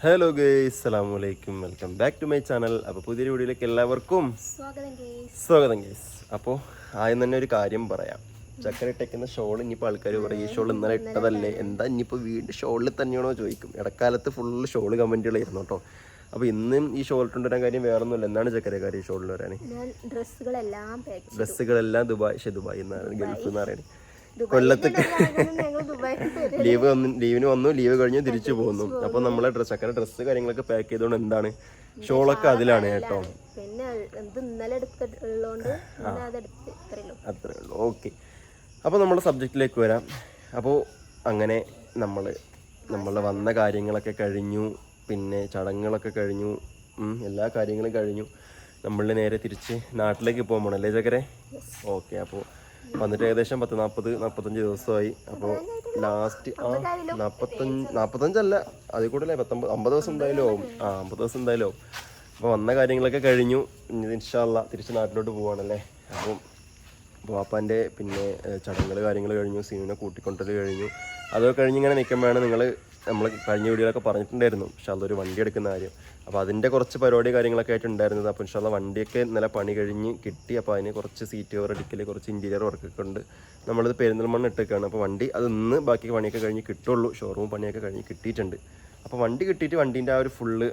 Hello guys അസ്സലാമു അലൈക്കും welcome back to my channel അപ്പോൾ പുതിയൊരു വീഡിയോയിലേക്ക് എല്ലാവർക്കും സ്വാഗതം ഗേസ് ഗേസ് അപ്പോൾ ആദ്യം തന്നെ ഒരു കാര്യം പറയാം. ചക്കര ഇട്ടേക്കുന്ന ഷോൾ ഇനിയിപ്പോൾ ആൾക്കാർ പറയും ഈ ഷോൾ ഇന്നലെ ഇട്ടതല്ലേ? എന്താ ഇനിയിപ്പോൾ വീണ്ടും ഷോളിൽ തന്നെയാണോ? ചോദിക്കും. ഇടക്കാലത്ത് ഫുള്ള് ഷോൾ കമന്റുകളായിരുന്നു കേട്ടോ. അപ്പോൾ ഇന്നും ഈ ഷോൾ വരാൻ കാര്യം വേറെ ഒന്നുമില്ല എന്താണ് ചക്കരക്കാരി ഷോളിൽ വരാൻ ഡ്രസ്സുകളെല്ലാം ഡ്രസ്സുകളെല്ലാം ദുബായ് പക്ഷേ ദുബായ് എന്നാണ് ഗൾഫ് എന്ന് പറയുന്നത്. കൊല്ലത്ത് ലീവ് വന്നു ലീവിന് വന്നു ലീവ് കഴിഞ്ഞ് തിരിച്ചു പോകുന്നു അപ്പോൾ നമ്മളെ ഡ്രസ്സ് ചക്കര ഡ്രസ്സ് കാര്യങ്ങളൊക്കെ പാക്ക് ചെയ്തോണ്ട് എന്താണ്? ഷോളൊക്കെ അതിലാണ് കേട്ടോ. പിന്നെ ഇന്നലെ അത്രേ ഉള്ളൂ. ഓക്കെ അപ്പോൾ നമ്മുടെ സബ്ജക്റ്റിലേക്ക് വരാം. അപ്പോൾ അങ്ങനെ നമ്മൾ നമ്മൾ വന്ന കാര്യങ്ങളൊക്കെ കഴിഞ്ഞു പിന്നെ ചടങ്ങുകളൊക്കെ കഴിഞ്ഞു എല്ലാ കാര്യങ്ങളും കഴിഞ്ഞു. നമ്മളിൽ നേരെ തിരിച്ച് നാട്ടിലേക്ക് പോകാൻ അല്ലേ ചക്കരെ? ഓക്കെ അപ്പോൾ വന്നിട്ട് ഏകദേശം പത്ത് നാൽപ്പത് നാൽപ്പത്തഞ്ച് ദിവസമായി. അപ്പോൾ ലാസ്റ്റ് ആ നാൽപ്പത്തഞ്ച് നാൽപ്പത്തഞ്ചല്ല അതിൽ കൂടുതലേ പത്തൊമ്പത് അമ്പത് ദിവസം എന്തായാലും ആവും. ആ അമ്പത് ദിവസം എന്തായാലും ആവും. അപ്പോൾ വന്ന കാര്യങ്ങളൊക്കെ കഴിഞ്ഞു. ഇൻഷാല്ല തിരിച്ച് നാട്ടിലോട്ട് പോവാണല്ലേ. അപ്പം വാപ്പാന്റെ പിന്നെ ചടങ്ങുകൾ കാര്യങ്ങൾ കഴിഞ്ഞു. സീനിനെ കൂട്ടിക്കൊണ്ടത് കഴിഞ്ഞു. അതൊക്കെ കഴിഞ്ഞ് ഇങ്ങനെ നിൽക്കുമ്പോഴാണ് നിങ്ങൾ നമ്മൾ കഴിഞ്ഞ വീഡിയോയിലൊക്കെ പറഞ്ഞിട്ടുണ്ടായിരുന്നു. പക്ഷെ അതൊരു വണ്ടി എടുക്കുന്ന കാര്യം. അപ്പോൾ അതിന്റെ കുറച്ച് പരിപാടി കാര്യങ്ങളൊക്കെ ആയിട്ട് ഉണ്ടായിരുന്നത്. അപ്പോൾ ഇൻഷാല്ല വണ്ടിയൊക്കെ ഇന്നലെ പണി കഴിഞ്ഞ് കിട്ടി. അപ്പോൾ അതിന് കുറച്ച് സീറ്റ് കവർ അടിക്കൽ കുറച്ച് ഇന്റീരിയർ വർക്കൊക്കെ ഉണ്ട്. നമ്മളിത് പെരിന്തൽമണ്ണ ഇട്ടേക്കാണ് അപ്പോൾ വണ്ടി അത് ഇന്ന് ബാക്കി പണിയൊക്കെ കഴിഞ്ഞ് കിട്ടുള്ളൂ. ഷോറൂം പണിയൊക്കെ കഴിഞ്ഞ് കിട്ടിയിട്ടുണ്ട്. അപ്പോൾ വണ്ടി കിട്ടിയിട്ട് വണ്ടീന്റെ ആ ഒരു ഫുള്ള്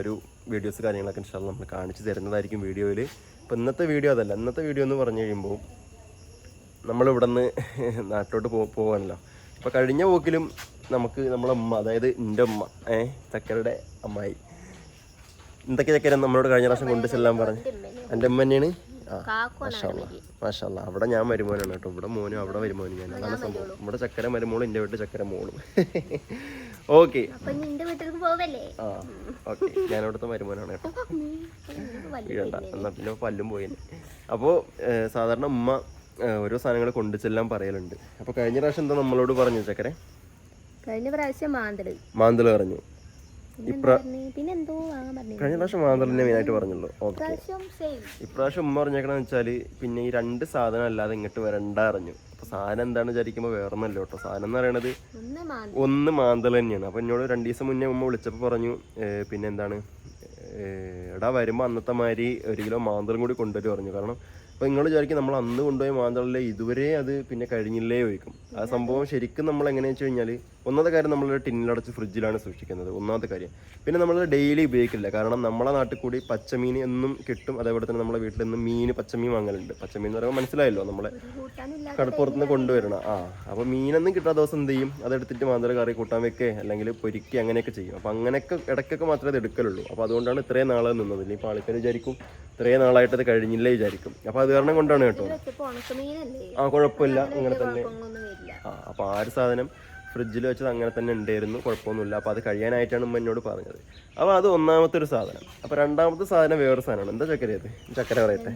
ഒരു വീഡിയോസ് കാര്യങ്ങളൊക്കെ ഇൻഷാല്ല നമ്മൾ കാണിച്ച് തരുന്നതായിരിക്കും വീഡിയോയിൽ അപ്പോൾ ഇന്നത്തെ വീഡിയോ അതല്ല. ഇന്നത്തെ വീഡിയോ എന്ന് പറഞ്ഞു കഴിയുമ്പോൾ നമ്മളിവിടെ നിന്ന് നാട്ടിലോട്ട് പോ പോകാനല്ലോ. അപ്പോൾ കഴിഞ്ഞ പോക്കിലും നമുക്ക് നമ്മളെ ഉമ്മ അതായത് എന്റെ ഉമ്മ ഏ ചക്കരയുടെ അമ്മായി എന്തൊക്കെ ചക്കര നമ്മളോട് കഴിഞ്ഞ പ്രാവശ്യം കൊണ്ടു ചെല്ലാൻ പറഞ്ഞു? എന്റെ ഉമ്മ തന്നെയാണ്? മാഷാല്ല അവിടെ ഞാൻ മരുമോനാണ് കേട്ടോ. ഇവിടെ മോനും അവിടെ വരുമോനും ഞാൻ. അതാണ് സംഭവം. ഇവിടെ ചക്കര മരുമോളും എന്റെ വീട്ടിൽ ചക്കര മോളും. ഓക്കെ. ആ ഓക്കെ. ഞാൻ അവിടുത്തെ മരുമോനാണ് കേട്ടോ വീഴണ്ട എന്നാൽ പിന്നെ പല്ലും പോയി അപ്പോൾ സാധാരണ ഉമ്മ ഓരോ സാധനങ്ങൾ കൊണ്ടു ചെല്ലാൻ പറയലുണ്ട്. അപ്പോൾ കഴിഞ്ഞ പ്രാവശ്യം എന്താ നമ്മളോട് പറഞ്ഞു ചക്കരെ? കഴിഞ്ഞ പ്രാവശ്യം മാന്തൾ മാന്തൾ പറഞ്ഞു. പിന്നെന്താ കഴിഞ്ഞ പ്രാവശ്യം മാന്തലിനെ മെയിനായിട്ട് പറഞ്ഞുള്ളൂ. ഓക്കെ ഇപ്രാവശ്യം ഉമ്മ പറഞ്ഞേക്കണെന്ന് വെച്ചാൽ പിന്നെ ഈ രണ്ട് സാധനം അല്ലാതെ ഇങ്ങോട്ട് വരണ്ട അറിഞ്ഞു. അപ്പൊ സാധനം എന്താണെന്ന് വിചാരിക്കുമ്പോൾ വേറെ ഒന്നല്ലോ കേട്ടോ. സാധനം എന്ന് പറയണത് ഒന്ന് മാന്തൽ തന്നെയാണ്. അപ്പൊ എന്നോട് രണ്ട് ദിവസം മുന്നേ ഉമ്മ വിളിച്ചപ്പോൾ പറഞ്ഞു പിന്നെ എന്താണ്? എടാ വരുമ്പോൾ അന്നത്തെ മാതിരി ഒരു കിലോ മാന്തളും കൂടി കൊണ്ടുവരും പറഞ്ഞു. കാരണം അപ്പോൾ നിങ്ങൾ വിചാരിക്കും നമ്മൾ അന്ന് കൊണ്ടുപോയ മാന്തളിലെ ഇതുവരെ അത് പിന്നെ കഴിഞ്ഞില്ലേ ചോദിക്കും. ആ സംഭവം ശരിക്കും നമ്മൾ എങ്ങനെയാണെന്ന് വെച്ച് കഴിഞ്ഞാൽ ഒന്നാമത്തെ കാര്യം നമ്മൾ ടിന്നിലടച്ച് ഫ്രിഡ്ജിലാണ് സൂക്ഷിക്കുന്നത് ഒന്നാമത്തെ കാര്യം. പിന്നെ നമ്മൾ ഡെയിലി ഉപയോഗിക്കില്ല. കാരണം നമ്മളെ നാട്ടിൽ കൂടി പച്ചമീൻ എന്നും കിട്ടും. അതേപോലെ തന്നെ നമ്മളെ വീട്ടിൽ നിന്ന് മീൻ പച്ചമീൻ വാങ്ങലുണ്ട്. പച്ചമീൻ എന്ന് പറയുമ്പോൾ മനസ്സിലായല്ലോ നമ്മളെ കടപ്പുറത്ത് കടപ്പുറത്തുനിന്ന് കൊണ്ടുവരണം ആ. അപ്പോൾ മീനൊന്നും കിട്ടാ ദിവസം എന്ത് ചെയ്യും? അതെടുത്തിട്ട് മാന്തര കറി കൂട്ടാൻ വെക്കേ അല്ലെങ്കിൽ പൊരിക്കുക അങ്ങനെയൊക്കെ ചെയ്യും. അപ്പോൾ അങ്ങനെയൊക്കെ ഇടയ്ക്കൊക്കെ മാത്രമേ അത് എടുക്കലുള്ളൂ. അപ്പോൾ അതുകൊണ്ടാണ് ഇത്രയും നാളെ നിന്നത്. ഇപ്പോൾ ആൾക്കാർ വിചാരിക്കും ഇത്രയും നാളായിട്ട് അത് കഴിഞ്ഞില്ലേ വിചാരിക്കും. അപ്പോൾ അത് കാരണം കൊണ്ടാണ് കേട്ടോ. ആ കുഴപ്പമില്ല. അങ്ങനെ തന്നെ. അപ്പോൾ ആ ഒരു സാധനം ഫ്രിഡ്ജിൽ വെച്ചത് അങ്ങനെ തന്നെ ഉണ്ടായിരുന്നു കുഴപ്പമൊന്നുമില്ല. അപ്പോൾ അത് കഴിയാനായിട്ടാണ് ഉമ്മ എന്നോട് പറഞ്ഞത്. അപ്പോൾ അത് ഒന്നാമത്തെ ഒരു സാധനം. അപ്പോൾ രണ്ടാമത്തെ സാധനം വേറൊരു സാധനമാണ്. എന്താ ചക്കര ഇത്? ചക്കര പറയട്ടെ.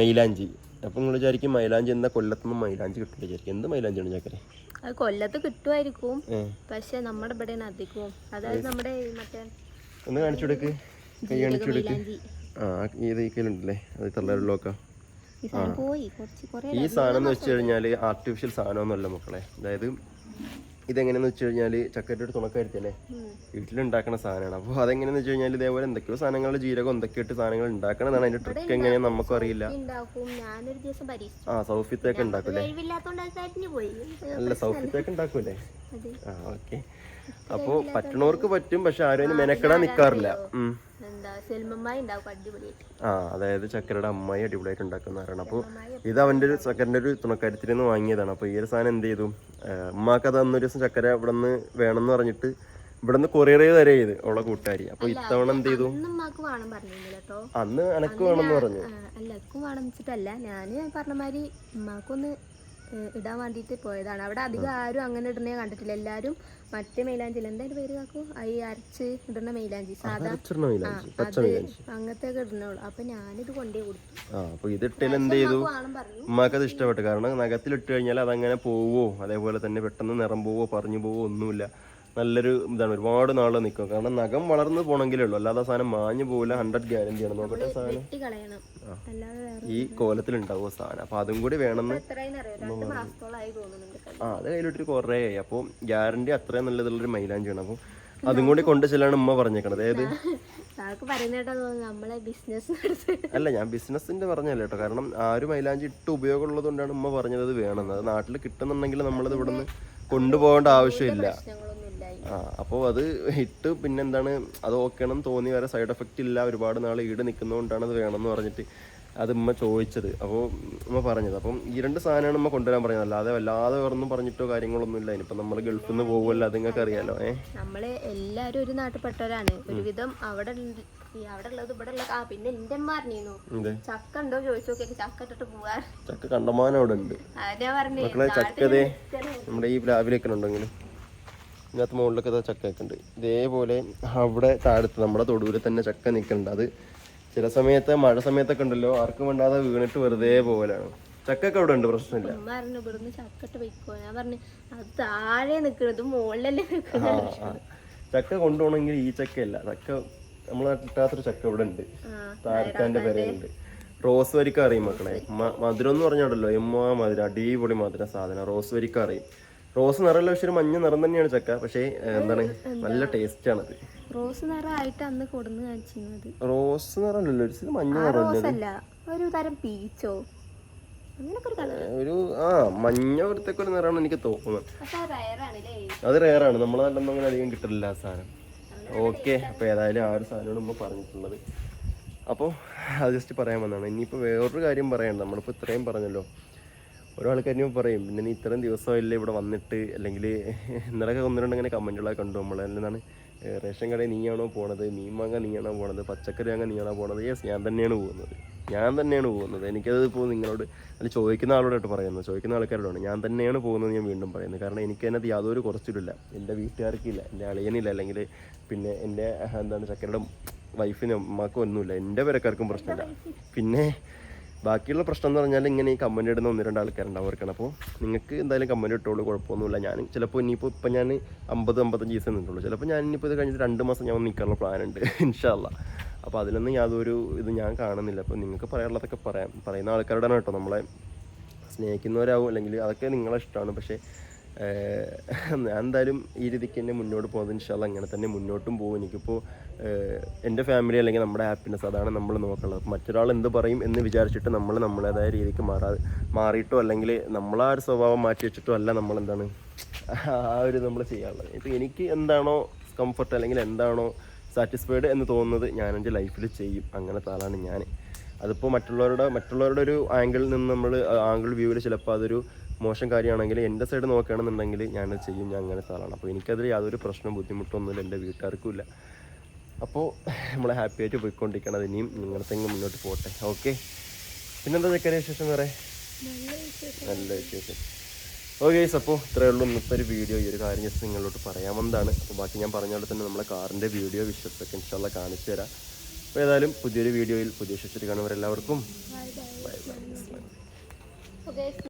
മൈലാഞ്ചി. അപ്പം നിങ്ങൾ വിചാരിക്കും മൈലാഞ്ചി എന്താ കൊല്ലത്തുനിന്ന് മൈലാഞ്ചി കിട്ടില്ല വിചാരിക്കും. എന്ത് മൈലാഞ്ചിയാണ് ചക്കര? അത് കൊല്ലത്ത് കിട്ടുമായിരിക്കും. പക്ഷെ നമ്മുടെ ഇവിടെ അധികവും. അതായത് നമ്മുടെ മറ്റേ ഒന്ന് കാണിച്ചു കൊടുക്ക്. കൈ കാണിച്ചു കൊടുക്ക്. ആ ഇത് ഈ കയ്യിലുണ്ടല്ലേ? അത് തള്ളലുള്ളൊക്കെ ഈ സാധനം പോയി കുറച്ച് കുറെ ഈ സാധനം എന്ന് വെച്ച് കഴിഞ്ഞാൽ ആർട്ടിഫിഷ്യൽ സാധനമൊന്നുമല്ല മക്കളെ. അതായത് ഇതെങ്ങനെയാന്ന് വെച്ച് കഴിഞ്ഞാൽ ചക്കരയുടെ ഒരു തുണക്കാരുത്തല്ലേ വീട്ടിലുണ്ടാക്കുന്ന സാധനമാണ്. അപ്പോൾ അതെങ്ങനെയാന്ന് വെച്ച് കഴിഞ്ഞാൽ ഇതേപോലെ എന്തൊക്കെയോ സാധനങ്ങൾ ജീരകം എന്തൊക്കെയോ ഇട്ട് സാധനങ്ങൾ ഉണ്ടാക്കണം അതിന്റെ ട്രിക്ക് എങ്ങനെയാണെന്ന് നമുക്കും അറിയില്ല ആ സൗഫിത്തേക്ക് ഉണ്ടാക്കൂലേ അല്ല സൗഫിത്തേക്ക് ഉണ്ടാക്കൂലേ ആ ഓക്കെ. അപ്പോൾ പറ്റണവർക്ക് പറ്റും പക്ഷെ ആരും മെനക്കെടാൻ നിൽക്കാറില്ല. എന്താ സെൽമമ്മായി ഉണ്ടാക്കും അടിപൊളിയായിട്ട്. ആ അതായത് ചക്കരയുടെ അമ്മായി അടിപൊളിയായിട്ട് ഉണ്ടാക്കുന്നവരാണ് അപ്പോൾ ഇത് അവന്റെ ഒരു ചക്കരന്റെ ഒരു തുണക്കരത്തിൽ നിന്ന് വാങ്ങിയതാണ്. അപ്പോൾ ഈ ഒരു സാധനം എന്ത് ചെയ്തു? അമ്മയ്ക്ക് ഉമ്മാക്ക് അത് അന്നൊരു ദിവസം ചക്കര ഇവിടെ നിന്ന് വേണമെന്ന് പറഞ്ഞിട്ട് ഇവിടെ നിന്ന് കൊറിയർ ചെയ്ത് തരേ ചെയ്ത് അവളെ കൂട്ടുകാരി. അപ്പോൾ ഇത്തവണ എന്ത് ചെയ്തു? അന്ന് അനക്ക് എനക്ക് വേണമെന്ന് പറഞ്ഞു. അല്ല എക്കും വേണം വെച്ചിട്ടല്ല. ഞാൻ പറഞ്ഞ മാതിരി ഉമ്മാക്കൊന്ന് ഇടാൻ വേണ്ടിയിട്ട് പോയതാണ്. അവിടെ അധികം ആരും അങ്ങനെ ഇടുന്നേ കണ്ടിട്ടില്ല. എല്ലാവരും മറ്റേ മൈലാഞ്ചി എന്തായാലും പേര് കാക്കൂ? ഈ അരച്ച് ഇടുന്ന മൈലാഞ്ചി. സാധാ അങ്ങനത്തെ ഒക്കെ ഇടുന്നുള്ളൂ അപ്പൊ ഞാനിത് കൊണ്ടേ കൊടുത്തു. ഇതിട്ടിൽ എന്ത് ചെയ്തു? ഇഷ്ടപ്പെട്ടു. കാരണം നഖത്തിലിട്ട് കഴിഞ്ഞാൽ അതങ്ങനെ പോവോ? അതേപോലെ തന്നെ പെട്ടെന്ന് നിറം പോവോ പറഞ്ഞു പോവോ ഒന്നുമില്ല. നല്ലൊരു ഇതാണ് ഒരുപാട് നാൾ നിൽക്കും കാരണം നഖം വളർന്നു പോണെങ്കിലേ ഉള്ളൂ. അല്ലാതെ സാധനം മാഞ്ഞു പോകില്ല ഹൺഡ്രഡ് ഗ്യാരണ്ടി ആണ്. നോക്കട്ടെ സാധനം. ഈ കോലത്തിലുണ്ടാവും സാധനം. അപ്പൊ അതും കൂടി വേണമെന്ന് ആ അത് കയ്യിലിട്ടൊരു കുറേ ആയി. അപ്പോൾ ഗ്യാരണ്ടി അത്രയും നല്ലതുള്ളൊരു മൈലാഞ്ചിയാണ് അപ്പോൾ അതും കൂടി കൊണ്ട് ചെല്ലാണ് ഉമ്മ പറഞ്ഞേക്കണത്. ഏത്? അല്ല ഞാൻ ബിസിനസിന്റെ പറഞ്ഞല്ല കേട്ടോ. കാരണം ആ ഒരു മൈലാഞ്ചി ഇട്ട് ഉപയോഗമുള്ളത് കൊണ്ടാണ് ഉമ്മ പറഞ്ഞത് വേണമെന്ന്. അത് നാട്ടിൽ കിട്ടുന്നുണ്ടെങ്കിൽ നമ്മളത് ഇവിടുന്ന് കൊണ്ടുപോകേണ്ട ആവശ്യമില്ല. അപ്പോൾ അത് ഇട്ട് പിന്നെന്താണ് അത് ഓക്കെയാണെന്ന് തോന്നി വരെ സൈഡ് എഫക്റ്റ് ഇല്ല ഒരുപാട് നാൾ ഈട് നിൽക്കുന്നതുകൊണ്ടാണ് അത് വേണമെന്ന് പറഞ്ഞിട്ട് അത് ഉമ്മ ചോദിച്ചത്. അപ്പോൾ ഉമ്മ പറഞ്ഞത് അപ്പം ഈ രണ്ട് സാധനമാണ് ഉമ്മ കൊണ്ടുവരാൻ പറഞ്ഞത്. അല്ലാതെ വല്ലാതെ വേറൊന്നും പറഞ്ഞിട്ടോ കാര്യങ്ങളൊന്നും ഇല്ല. ഇനിയിപ്പോൾ നമ്മൾ ഗൾഫിൽ നിന്ന് പോകുമല്ലോ അത് നിങ്ങൾക്ക് അറിയാലോ ഏ? നമ്മൾ എല്ലാരും ഒരു നാട്ടിൽപ്പെട്ടവരാണ്. ഒരുവിധം അവിടെ അവിടെ ഉള്ളത് ഇവിടെ ഉള്ള ആ പിന്നെ എന്റെ അമ്മ ചക്ക ഉണ്ടോ ചോദിച്ചു നോക്കി ചക്ക ഇട്ടിട്ട് പോവാ. ചക്ക കണ്ടമാനം അവിടെ ഉണ്ട്. ചക്കതേ നമ്മുടെ ഈ ലാബിലേക്കുണ്ടെങ്കിലും ഇതിനകത്ത് മുകളിലൊക്കെ ഇതാ ചക്ക നിൽക്കുന്നുണ്ട് ഉണ്ട്. ഇതേപോലെ അവിടെ താഴത്ത് നമ്മുടെ തൊടുവിൽ തന്നെ ചക്ക നിൽക്കുന്നുണ്ട്. അത് ചില സമയത്ത് മഴ സമയത്തൊക്കെ ഉണ്ടല്ലോ ആർക്കും വേണ്ടാതെ വീണിട്ട് വെറുതെ പോകലാണ് ചക്കൊക്കെ അവിടെ ഉണ്ട് പ്രശ്നമില്ല. പറഞ്ഞു ഇവിടുന്ന് വെക്കോ ഞാൻ പറഞ്ഞു അത് താഴെ മുകളിലല്ലേ ചക്ക കൊണ്ടുപോകണമെങ്കിൽ ഈ ചക്കയല്ല. ചക്ക നമ്മളെ കിട്ടാത്തൊരു ചക്ക ഇവിടെ ഉണ്ട്. താരക്കാന്റെ പെരയുണ്ട് റോസ് വരിക്ക അറിയും മക്കളെ? മധുരം എന്ന് പറഞ്ഞാടല്ലോ എമ്മ മധുരം അടിപൊളി മധുര സാധനം. റോസ് വരിക്ക അറിയും. റോസ് നിറമല്ല പക്ഷെ ഒരു മഞ്ഞ നിറം തന്നെയാണ് ചക്ക. പക്ഷേ എന്താണ്? നല്ല ടേസ്റ്റ് ആണത് റോസ് നിറമായിട്ട് അന്ന് കൊടുന്ന് കാണിച്ചിരുന്നത്. റോസ് നിറമല്ലല്ലോ ഒരു മഞ്ഞ നിറമല്ല ഒരു തരം പീച്ചോ? ഒരു ആ മഞ്ഞ വരത്തേക്ക് ഒരു നിറമാണ് എനിക്ക് തോന്നുന്നത്. അത് റയറാണ് അല്ലേ അത് റെയറാണ് നമ്മളെ നല്ലൊന്നും അങ്ങനെ അധികം കിട്ടില്ല ആ സാധനം. ഓക്കെ അപ്പോൾ ഏതായാലും ആ ഒരു സാധനമാണ് നമ്മൾ പറഞ്ഞിട്ടുള്ളത്. അപ്പോൾ അത് ജസ്റ്റ് പറയാൻ വന്നതാണ്. ഇനിയിപ്പോൾ വേറൊരു കാര്യം പറയണ്ട. നമ്മളിപ്പോൾ ഇത്രയും പറഞ്ഞല്ലോ. ഓരോ ആൾക്കാരും പറയും പിന്നെ നീ ഇത്രയും ദിവസമല്ലേ ഇവിടെ വന്നിട്ട്? അല്ലെങ്കിൽ ഇന്നലൊക്കെ ഒന്ന് ഇങ്ങനെ കമന്റുകളൊക്കെ കണ്ടു നമ്മൾ എന്താണ് റേഷൻ കടയിൽ നീയാണോ പോണത്? മീൻ നീയാണോ പോണത്? പച്ചക്കറി വാങ്ങാൻ നീയാണോ പോണത്? യെസ് ഞാൻ തന്നെയാണ് പോകുന്നത്. ഞാൻ തന്നെയാണ് പോകുന്നത്. എനിക്കത് ഇപ്പോൾ നിങ്ങളോട് അല്ല ചോദിക്കുന്ന ആളോടായിട്ട് പറയുന്നത് ചോദിക്കുന്ന ആൾക്കാരോടാണ് ഞാൻ തന്നെയാണ് പോകുന്നത് ഞാൻ വീണ്ടും പറയുന്നത് കാരണം എനിക്ക് അതിനകത്ത് യാതൊരു കുറച്ചിട്ടില്ല എന്റെ വീട്ടുകാർക്കില്ല എന്റെ അളിയനില്ല അല്ലെങ്കിൽ പിന്നെ എന്റെ എന്താണ് ചക്കരുടെ വൈഫിനും അമ്മക്കും ഒന്നുമില്ല. എന്റെ പേരക്കാർക്കും പ്രശ്നമില്ല. പിന്നെ ബാക്കിയുള്ള പ്രശ്നം എന്ന് പറഞ്ഞാൽ ഇങ്ങനെ ഈ കമന്റ് ഇടുന്ന ഒന്ന് രണ്ട് ആൾക്കാരുണ്ടാവും അവർക്കാണ് അപ്പോൾ നിങ്ങൾക്ക് എന്തായാലും കമന്റ് ഇട്ടോളൂ കുഴപ്പമൊന്നുമില്ല. ഞാൻ ചിലപ്പോൾ ഇനിയിപ്പോൾ ഇപ്പം ഞാൻ അമ്പത് അമ്പത്തഞ്ച് ദിവസം നിന്നുള്ളൂ ചിലപ്പോൾ ഞാൻ ഇനിയിപ്പോൾ ഇത് കഴിഞ്ഞിട്ട് രണ്ട് മാസം ഞാൻ നിൽക്കാനുള്ള പ്ലാൻ ഉണ്ട് ഇൻഷാല്ല അപ്പോൾ അതിലൊന്നും യാതൊരു ഇത് ഞാൻ കാണുന്നില്ല. അപ്പോൾ നിങ്ങൾക്ക് പറയാനുള്ളതൊക്കെ പറയാം. പറയുന്ന ആൾക്കാരുടെ കേട്ടോ നമ്മളെ സ്നേഹിക്കുന്നവരാവും അല്ലെങ്കിൽ അതൊക്കെ നിങ്ങളെ ഇഷ്ടമാണ്. പക്ഷേ ഞാൻ എന്തായാലും ഈ രീതിക്ക് തന്നെ മുന്നോട്ട് പോകുന്നത് ഇൻഷാല്ല അങ്ങനെ തന്നെ മുന്നോട്ടും പോകും. എനിക്കിപ്പോൾ എന്റെ ഫാമിലി അല്ലെങ്കിൽ നമ്മുടെ ഹാപ്പിനെസ് അതാണ് നമ്മൾ നോക്കുന്നത് മറ്റൊരാൾ എന്ത് പറയും എന്ന് വിചാരിച്ചിട്ട് നമ്മൾ നമ്മളേതായ രീതിക്ക് മാറാ മാറിയിട്ടോ അല്ലെങ്കിൽ നമ്മളാ ഒരു സ്വഭാവം മാറ്റി വെച്ചിട്ടോ അല്ല നമ്മൾ എന്താണ് ആ ഒരു നമ്മൾ ചെയ്യാനുള്ളത്. ഇപ്പോൾ എനിക്ക് എന്താണോ കംഫർട്ട് അല്ലെങ്കിൽ എന്താണോ സാറ്റിസ്ഫൈഡ് എന്ന് തോന്നുന്നത് ഞാൻ എന്റെ ലൈഫിൽ ചെയ്യും. അങ്ങനത്തെ ആളാണ് ഞാൻ. അതിപ്പോൾ മറ്റുള്ളവരുടെ മറ്റുള്ളവരുടെ ഒരു ആംഗിളിൽ നിന്ന് നമ്മൾ ആംഗിൾ വ്യൂവിൽ ചിലപ്പോൾ അതൊരു മോശം കാര്യമാണെങ്കിൽ എന്റെ സൈഡ് നോക്കുകയാണെന്നുണ്ടെങ്കിൽ ഞാനത് ചെയ്യും ഞാൻ അങ്ങനത്തെ ആളാണ്. അപ്പോൾ എനിക്കതിൽ യാതൊരു പ്രശ്നവും ബുദ്ധിമുട്ടൊന്നുമില്ല എന്റെ വീട്ടുകാർക്കും ഇല്ല അപ്പോൾ നമ്മൾ ഹാപ്പി ആയിട്ട് പോയിക്കൊണ്ടിരിക്കണം ഇനിയും നിങ്ങളുടെ തെങ്ങ് മുന്നോട്ട് പോട്ടെ. ഓക്കെ പിന്നെന്താ ചെക്കരെ വിശേഷം വേറെ? നല്ല വിശേഷം. നല്ല വിശേഷം. ഓക്കെ അപ്പോൾ ഇത്രയേ ഉള്ളൂ ഇന്നത്തെ ഒരു വീഡിയോ ഈ ഒരു കാര്യം ജസ്റ്റ് നിങ്ങളോട്ട് പറയാമെന്നാണ്. അപ്പോൾ ബാക്കി ഞാൻ പറഞ്ഞ പോലെ തന്നെ നമ്മളെ കാറിന്റെ വീഡിയോ വിശ്വസൊക്കെ ഇൻഷാല്ല കാണിച്ചു തരാം അപ്പോൾ ഏതായാലും പുതിയൊരു വീഡിയോയിൽ പുതിയ ശിക്ഷിച്ചിട്ട് കാണുന്നവരെല്ലാവർക്കും ബൈ